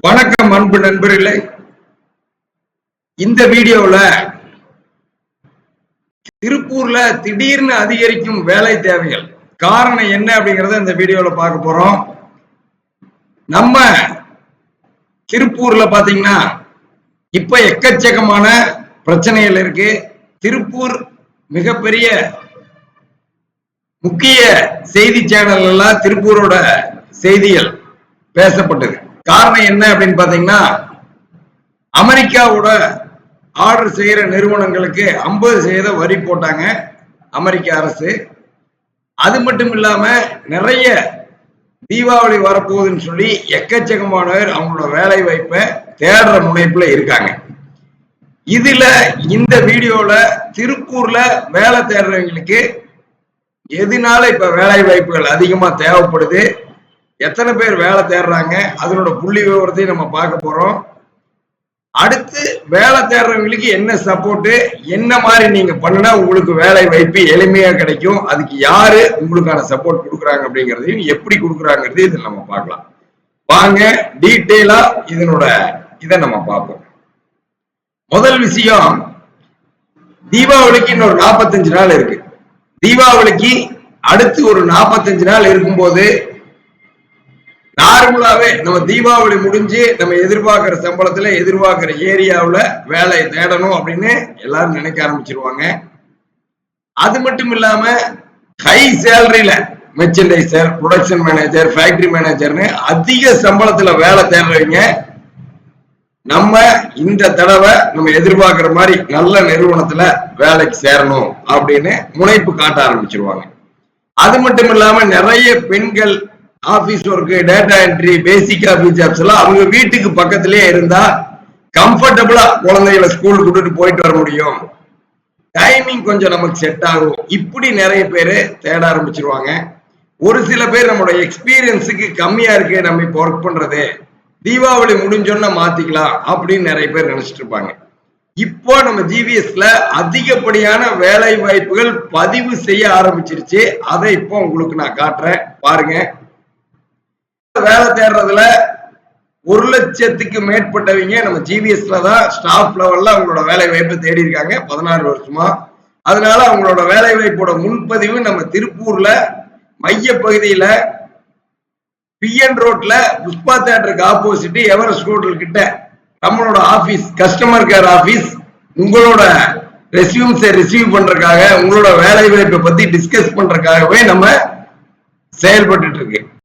வணக்கம் அன்பு நண்பர்களே. இந்த வீடியோல திருப்பூர்ல திடீர்னு அதிகரிக்கும் வேலை தேவைகள் காரணம் என்ன அப்படிங்கறத இந்த வீடியோல பார்க்க போறோம். நம்ம திருப்பூர்ல பாத்தீங்கன்னா இப்ப எக்கச்சக்கமான பிரச்சனைகள் இருக்கு. திருப்பூர் மிகப்பெரிய முக்கிய செய்தி சேனல் எல்லாம் திருப்பூரோட செய்திகள் பேசப்பட்டது. காரணம் என்ன அப்படின்னு பாத்தீங்கன்னா அமெரிக்காவோட ஆர்டர் செய்யற நிறுவனங்களுக்கு ஐம்பது சதவீத வரி போட்டாங்க அமெரிக்க அரசு. அது மட்டும் இல்லாம நிறைய தீபாவளி வரப்போகுதுன்னு சொல்லி எக்கச்சக்கமானவர் அவங்களோட வேலை வாய்ப்பை தேடுற முனைப்புல இருக்காங்க. இதுல இந்த வீடியோல திருப்பூர்ல வேலை தேடுறவங்களுக்கு எதனால இப்ப வேலை வாய்ப்புகள் அதிகமா தேவைப்படுது? எத்தனை பேர் வேலை தேடுறாங்க? அதனோட புள்ளி விவரத்தையும் நம்ம பார்க்க போறோம். அடுத்து வேலை தேடுறவங்களுக்கு என்ன சப்போர்ட்டு என்ன மாதிரி நீங்க பண்ணினா உங்களுக்கு வேலை வாய்ப்பு எளிமையா கிடைக்கும். அதுக்கு யாரு உங்களுக்கான சப்போர்ட் கொடுக்குறாங்க அப்படிங்கிறதையும் எப்படி கொடுக்குறாங்கிறதையும் இதில் நம்ம பார்க்கலாம். வாங்க டீட்டெயிலா இதனோட இதை நம்ம பார்ப்போம். முதல் விஷயம் தீபாவளிக்கு இன்னொரு நாற்பத்தஞ்சு நாள் இருக்கு. தீபாவளிக்கு அடுத்து ஒரு நாற்பத்தஞ்சு நாள் இருக்கும்போது நார்மலாவே நம்ம தீபாவளி முடிஞ்சு நம்ம எதிர்பார்க்கிற சம்பளத்துல எதிர்பார்க்கிற ஏரியாவுல வேலை தேடணும் அப்படின்னு எல்லாரும் நினைக்க ஆரம்பிச்சிருவாங்க. அது மட்டும் இல்லாம ஹை சேலரியில மெர்ச்சன்டைசர் ப்ரொடக்ஷன் மேனேஜர் ஃபேக்டரி மேனேஜர்னு அதிக சம்பளத்துல வேலை தேடுறவங்க நம்ம இந்த தடவை நம்ம எதிர்பார்க்கிற மாதிரி நல்ல நிறுவனத்துல வேலைக்கு சேரணும் அப்படின்னு முனைப்பு காட்ட ஆரம்பிச்சிருவாங்க. அது மட்டும் இல்லாம நிறைய பெண்கள் office work data entry basic office jobs எல்லாம் அவங்க வீட்டுக்கு பக்கத்திலேயே இருந்தா கம்ஃபர்டபுளா குழந்தைகளை ஸ்கூல் கூட்டிட்டு போயிட்டு வர முடியும். டைமிங் கொஞ்சம் நமக்கு செட் ஆகும். இப்படி நிறைய பேர் தேட ஆரம்பிச்சிருவாங்க. ஒரு சில பேர் நம்மளோட எக்ஸ்பீரியன்ஸுக்கு கம்மியா இருக்கு நம்ம இப்போ ஒர்க் பண்றது. தீபாவளி முடிஞ்சோன்னா மாத்திக்கலாம் அப்படின்னு நிறைய பேர் நினைச்சிட்டு இருப்பாங்க. இப்போ நம்ம ஜிவிஎஸ்ல அதிகப்படியான வேலை வாய்ப்புகள் பதிவு செய்ய ஆரம்பிச்சிருச்சு. அதை இப்போ உங்களுக்கு நான் காட்டுறேன். பாருங்க. வேலை தேடுறதுல ஒரு லட்சத்துக்கு மேற்பட்டவங்க நம்ம ஜிவிஎஸ்ல தான் ஸ்டாஃப் லெவல்ல அவங்களோட வேலை வாய்ப்பை தேடி இருக்காங்க பதினாறு வருஷமா. அதனால அவங்களோட வேலை வாய்ப்போட முன்பதிவு நம்ம திருப்பூர்ல மைய பகுதியில பிஎன் ரோட்ல புஷ்பா தேட்டருக்கு ஆப்போசிட் எவரெஸ்ட் ஹோட்டல் கிட்ட நம்மளோட ஆபீஸ் கஸ்டமர் கேர் ஆபீஸ் உங்களோட ரெசியூம்ஸை ரிசீவ் பண்றதுக்காக உங்களோட வேலை வாய்ப்பை பத்தி டிஸ்கஸ் பண்றதுக்காகவே நம்ம செயல்பட்டு இருக்கு.